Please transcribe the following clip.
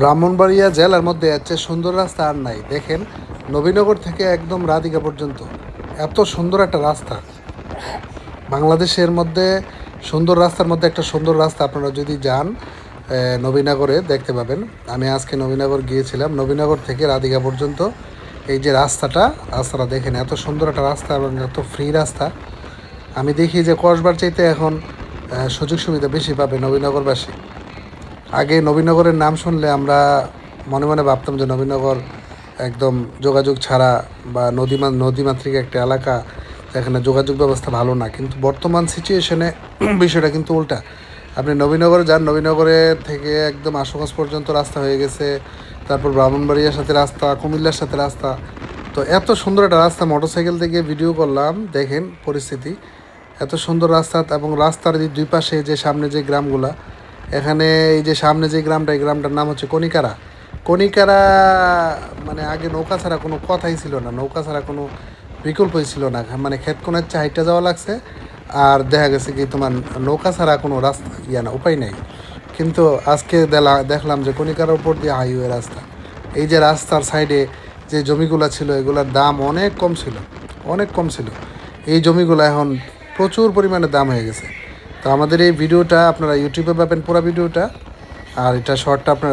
ব্রাহ্মণবাড়িয়া জেলার মধ্যে এর সুন্দর রাস্তা আর নাই। দেখেন, নবীনগর থেকে একদম রাধিকা পর্যন্ত। এত সুন্দর একটা রাস্তা। বাংলাদেশের মধ্যে সুন্দর রাস্তার মধ্যে একটা সুন্দর রাস্তা আপনারা যদি যান নবীনগরে দেখতে পাবেন। আমি আজকে নবীনগর গিয়েছিলাম। নবীনগর থেকে রাধিকা পর্যন্ত এই যে রাস্তাটা রাস্তাটা দেখেন, এত সুন্দর একটা রাস্তা এবং এত ফ্রি রাস্তা। আমি দেখি যে কসবার চাইতে এখন সুযোগ সুবিধা বেশি পাবে নবীনগরবাসী। আগে নবীনগরের নাম শুনলে আমরা মনে মনে ভাবতাম যে নবীনগর একদম যোগাযোগ ছাড়া বা নদীমা, নদীমাতৃক একটা এলাকা, এখানে যোগাযোগ ব্যবস্থা ভালো না। কিন্তু বর্তমান সিচুয়েশনে বিষয়টা কিন্তু উল্টা। আপনি নবীনগরে যান, নবীনগরে থেকে একদম আশুগঞ্জ পর্যন্ত রাস্তা হয়ে গেছে। তারপর ব্রাহ্মণবাড়িয়ার সাথে রাস্তা, কুমিল্লার সাথে রাস্তা। তো এত সুন্দর একটা রাস্তা, মোটরসাইকেল থেকে ভিডিও করলাম, দেখেন পরিস্থিতি। এত সুন্দর রাস্তা এবং রাস্তার দুই পাশে যে সামনে যে গ্রামগুলা এখানে এই যে সামনে যে গ্রামটা, এই গ্রামটার নাম হচ্ছে কনিকারা কনিকারা মানে আগে নৌকা ছাড়া কোনো কথাই ছিল না, নৌকা ছাড়া কোনো বিকল্পই ছিল না। মানে ক্ষেত কোনার চাহিটা যাওয়া লাগছে, আর দেখা গেছে কি তোমার নৌকা ছাড়া কোনো রাস্তা, ইয়া না, উপায় নেই। কিন্তু আজকে দেলা- দেখলাম যে কনিকার উপর দিয়ে হাইওয়ে রাস্তা। এই যে রাস্তার সাইডে যে জমিগুলো ছিল, এগুলোর দাম অনেক কম ছিল, অনেক কম ছিল। এই জমিগুলো এখন প্রচুর পরিমাণে দাম হয়ে গেছে। তো আমাদের এই ভিডিওটা আপনারা ইউটিউবে পাবেন পুরো ভিডিওটা। আর এটা শর্টটা আপনারা